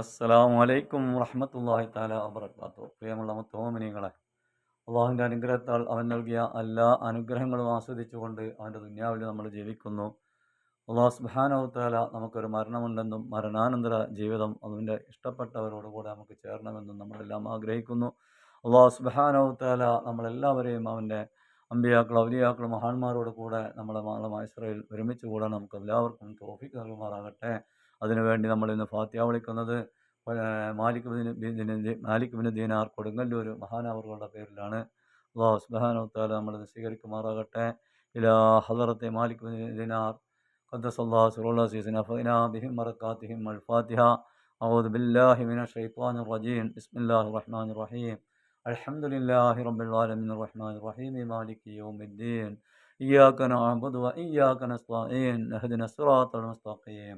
അസ്സലാമു അലൈക്കും വറഹമത്തല്ലാഹി തആല വബറകാതുഹു. പ്രിയമുള്ള മുത്തോമിനികളെ അള്ളാഹുവിന്റെ അനുഗ്രഹത്താൽ അവൻ നൽകിയ എല്ലാ അനുഗ്രഹങ്ങളും ആസ്വദിച്ചുകൊണ്ട് അവന്റെ ദുന്യാവിൽ നമ്മൾ ജീവിക്കുന്നു. അള്ളാഹു സുബ്ഹാനഹു തആല നമുക്കൊരു മരണമുണ്ടെന്നും മരണാനന്തര ജീവിതം അതിന്റെ ഇഷ്ടപ്പെട്ടവരോടുകൂടെ നമുക്ക് ചേരണമെന്നും നമ്മളെല്ലാം ആഗ്രഹിക്കുന്നു. അള്ളാഹു സുബ്ഹാനഹു തആല നമ്മളെല്ലാവരെയും അവന്റെ അമ്പിയാക്കൾ ഔലിയാക്കൾ മഹാന്മാരോട് കൂടെ നമ്മളെ മാളമായ ഇസ്രയിൽ ഒരുമിച്ച് കൂടാൻ നമുക്ക് എല്ലാവർക്കും തോഫിക്ക് നൽകുമാറാകട്ടെ. അതിനുവേണ്ടി നമ്മൾ ഇന്ന് ഫാത്തിയ വിളിക്കുന്നത് ഏഹ് Malik bin bin the- Malik bin Dinar Kodungallur മഹാനവറുകളുടെ പേരിലാണ് അള്ളാഹു സുബ്ഹാനഹു തആല നമ്മൾ സ്വീകരിക്കുമാറാകട്ടെ ഇലാ ഹദറത്തെ മാലിക് ബിൻ ദീനാർ قدس الله سر الله سيدنا فإنا بهم بركاتهم الفاتحة أعوذ بالله من الشيطان الرجيم بسم الله الرحمن الرحيم الحمد لله رب العالمين الرحمن الرحيم مالك يوم الدين إياك نعبد وإياك نستعين اهدنا الصراط المستقيم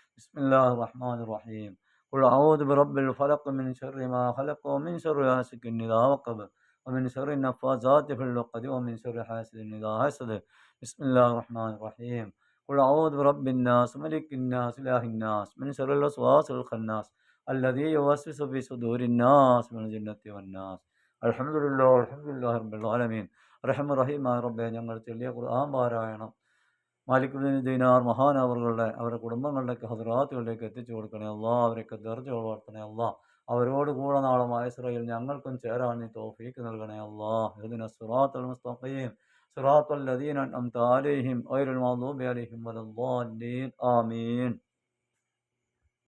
بسم الله الرحمن الرحيم قل أعوذ برب الفلق من شر ما خلق ومن شر غاسق إذا وقب ومن شر النفاثات في العقد ومن شر حاسد إذا حسد بسم الله الرحمن الرحيم قل أعوذ برب الناس ملك الناس إله الناس من شر الوسواس الخناس الذي يوسوس في صدور الناس من الجنة والناس الحمد لله الحمد لله رب العالمين റഹ്മ റഹീമായ റബ്ബെ ഞങ്ങൾ ചൊല്ലിയ ഖുർആൻ പാരായണം മാലിക് ബിൻ ദീനാർ മഹാനവറുകളുടെ അവരുടെ കുടുംബങ്ങളുടെയൊക്കെ ഹസറാത്തുകളിലേക്ക് എത്തിച്ചു കൊടുക്കണേ അള്ളാ അവരൊക്കെ ദർജ വളർത്തണേ അള്ളാ. അവരോട് കൂടെ നാളെ മായസ്രയിൽ ഞങ്ങൾക്കും ചേരാൻ നീ തോഫീക്ക് നൽകണേ അല്ലാ ഇതിന് സുറാത്തുൽ മുസ്തഖീം സുറാത്തുൽ ലദീന അം താലേഹിം ഗൈറുൽ മഗ്ദൂബി അലൈഹിം ആമീൻ.